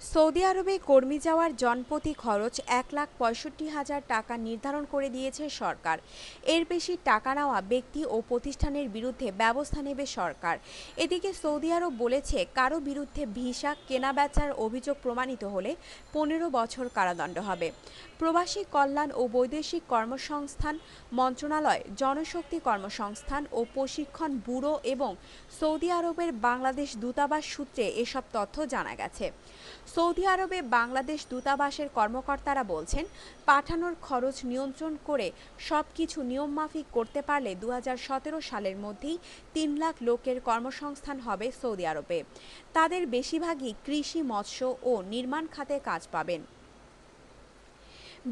Saudi আরবে কর্মী যাওয়ার জনপ্রতি খরচ এক লাখ পঁয়ষট্টি হাজার টাকা নির্ধারণ করে দিয়েছে সরকার। এর বেশি টাকা নেওয়া ব্যক্তি ও প্রতিষ্ঠানের বিরুদ্ধে ব্যবস্থা নেবে সরকার। এদিকে সৌদি আরব বলেছে, কারও বিরুদ্ধে ভিসা কেনাবেচার অভিযোগ প্রমাণিত হলে পনেরো বছর কারাদণ্ড হবে। প্রবাসী কল্যাণ ও বৈদেশিক কর্মসংস্থান মন্ত্রণালয়, জনশক্তি কর্মসংস্থান ও প্রশিক্ষণ ব্যুরো এবং সৌদি আরবের বাংলাদেশ দূতাবাস সূত্রে এসব তথ্য জানা গেছে। সৌদি আরবে বাংলাদেশ দূতাবাসের কর্মকর্তারা বলছেন, পাঠানোর খরচ নিয়ন্ত্রণ করে সব কিছু নিয়মমাফিক করতে পারলে দু হাজার সতেরো সালের মধ্যেই তিন লাখ লোকের কর্মসংস্থান হবে সৌদি আরবে। তাদের বেশিরভাগই কৃষি, মৎস্য ও নির্মাণ খাতে কাজ পাবেন।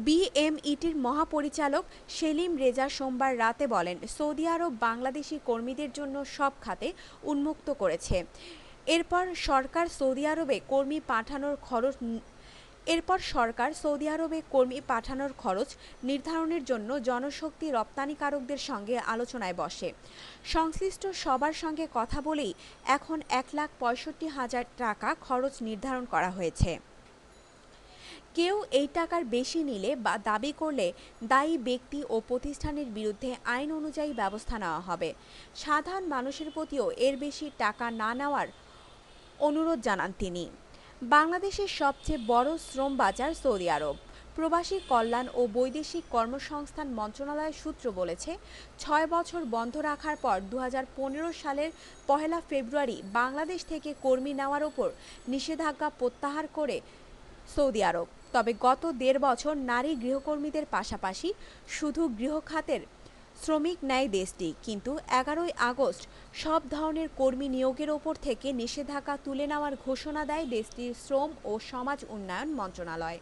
বিএমইটির মহাপরিচালক সেলিম রেজা সোমবার রাতে বলেন, সৌদি আরব বাংলাদেশি কর্মীদের জন্য সব খাতে উন্মুক্ত করেছে। এরপর সরকার সৌদি আরবে কর্মী পাঠানোর খরচ এরপর সরকার সৌদি আরবে কর্মী পাঠানোর খরচ নির্ধারণের জন্য জনশক্তি রপ্তানিকারকদের সঙ্গে আলোচনায় বসে। সংশ্লিষ্ট সবার সঙ্গে কথা বলেই এখন এক লাখ পঁয়ষট্টি হাজার টাকা খরচ নির্ধারণ করা হয়েছে। কেউ এই টাকার বেশি নিলে বা দাবি করলে দায়ী ব্যক্তি ও প্রতিষ্ঠানের বিরুদ্ধে আইন অনুযায়ী ব্যবস্থা নেওয়া হবে। সাধারণ মানুষের প্রতিও এর বেশি টাকা না নেওয়ার অনুরোধ জানান তিনি। বাংলাদেশের সবচেয়ে বড় শ্রম বাজার সৌদি আরব। প্রবাসী কল্যাণ ও বৈদেশিক কর্মসংস্থান মন্ত্রণালয়ের সূত্র বলেছে, ছয় বছর বন্ধ রাখার পর দু হাজার পনেরো সালের পহেলা ফেব্রুয়ারি বাংলাদেশ থেকে কর্মী নেওয়ার ওপর নিষেধাজ্ঞা প্রত্যাহার করে সৌদি আরব। তবে গত দেড় বছর নারী গৃহকর্মীদের পাশাপাশি শুধু গৃহখাতের শ্রমিক নেয় দেশটি, কিন্তু এগারোই আগস্ট সব ধরনের কর্মী নিয়োগের ওপর থেকে নিষেধাজ্ঞা তুলে নেওয়ার ঘোষণা দেয় দেশটির শ্রম ও সমাজ উন্নয়ন মন্ত্রণালয়।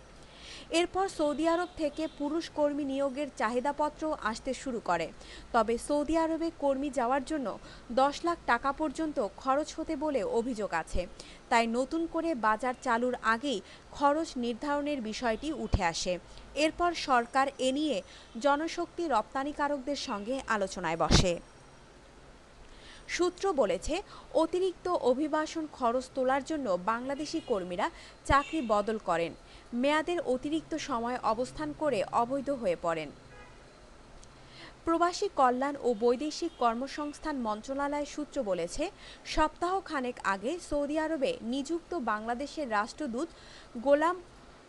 এরপর সৌদি আরব থেকে পুরুষ কর্মী নিয়োগের চাহিদাপত্র আসতে শুরু করে। তবে সৌদি আরবে কর্মী যাওয়ার জন্য দশ লাখ টাকা পর্যন্ত খরচ হতে বলে অভিযোগ আছে। তাই নতুন করে বাজার চালুর আগেই খরচ নির্ধারণের বিষয়টি উঠে আসে। এরপর সরকার এ নিয়ে জনশক্তি রপ্তানিকারকদের সঙ্গে আলোচনায় বসে। সূত্র বলেছে, অতিরিক্ত অভিবাসন খরচ তোলার জন্য বাংলাদেশি কর্মীরা চাকরি বদল করেন। মেয়াদের অতিরিক্ত সময় অবস্থান করে অবৈধ হয়ে পড়েন। প্রবাসী কল্যাণ ও বৈদেশিক কর্মসংস্থান মন্ত্রণালয় সূত্র বলেছে সপ্তাহ খানেক আগে সৌদি আরবে নিযুক্ত বাংলাদেশের রাষ্ট্রদূত গোলাম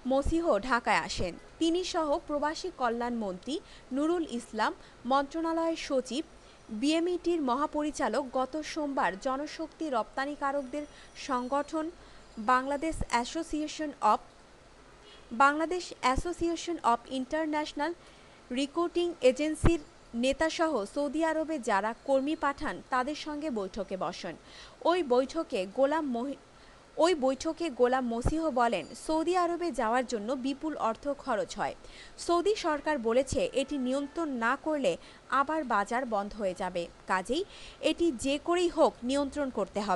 মসিহ ঢাকায় আসেন। তিনি সহ প্রবাসী কল্যাণ মন্ত্রী নুরুল ইসলাম, মন্ত্রণালয়ের সচিব বিএমইটির মহাপরিচালক গত সোমবার জনশক্তি রপ্তানিকারকদের সংগঠন Bangladesh association of Bangladesh association of international recruiting এজেন্সির নেতাসহ সৌদি আরবে যারা কর্মী পাঠান তাদের সঙ্গে বৈঠকে বসেন। ওই বৈঠকে গোলাম ওই বৈঠকে গোলাম মসিহ বলেন, সৌদি আরবে যাওয়ার জন্য বিপুল অর্থ খরচ হয়। সৌদি সরকার বলেছে, এটি নিয়ন্ত্রণ না করলে আবার বাজার বন্ধ হয়ে যাবে। কাজেই এটি যে করেই হোক নিয়ন্ত্রণ করতে হবে।